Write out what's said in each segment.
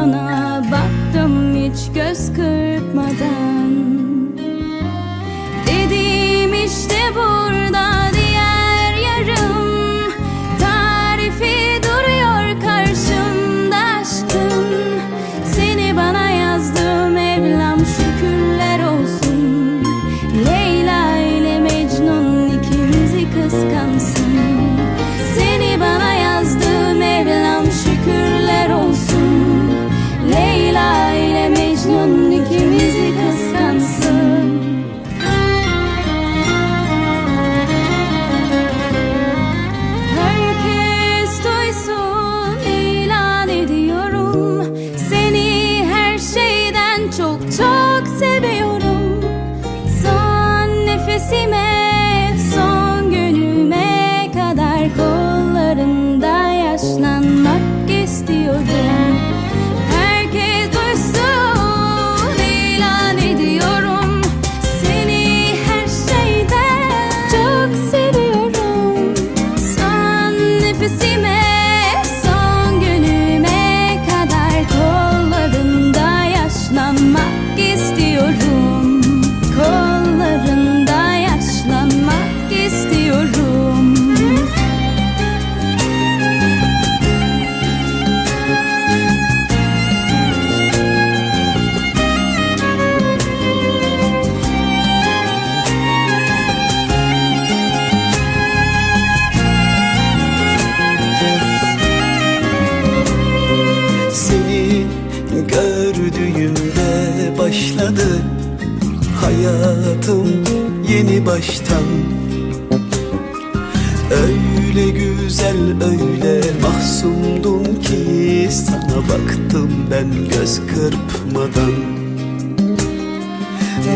masumdun ki sana gördüğümde başladı Hayatım yeni baştan. Öyle güzel öyle mahsumdum ki Sana baktım ben göz kırpmadan.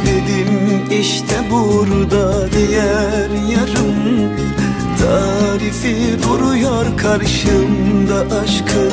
Dedim işte burada diğer yarım Tarifi duruyor karşımda aşkın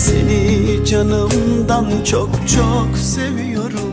seni canımdan çok çok seviyorum.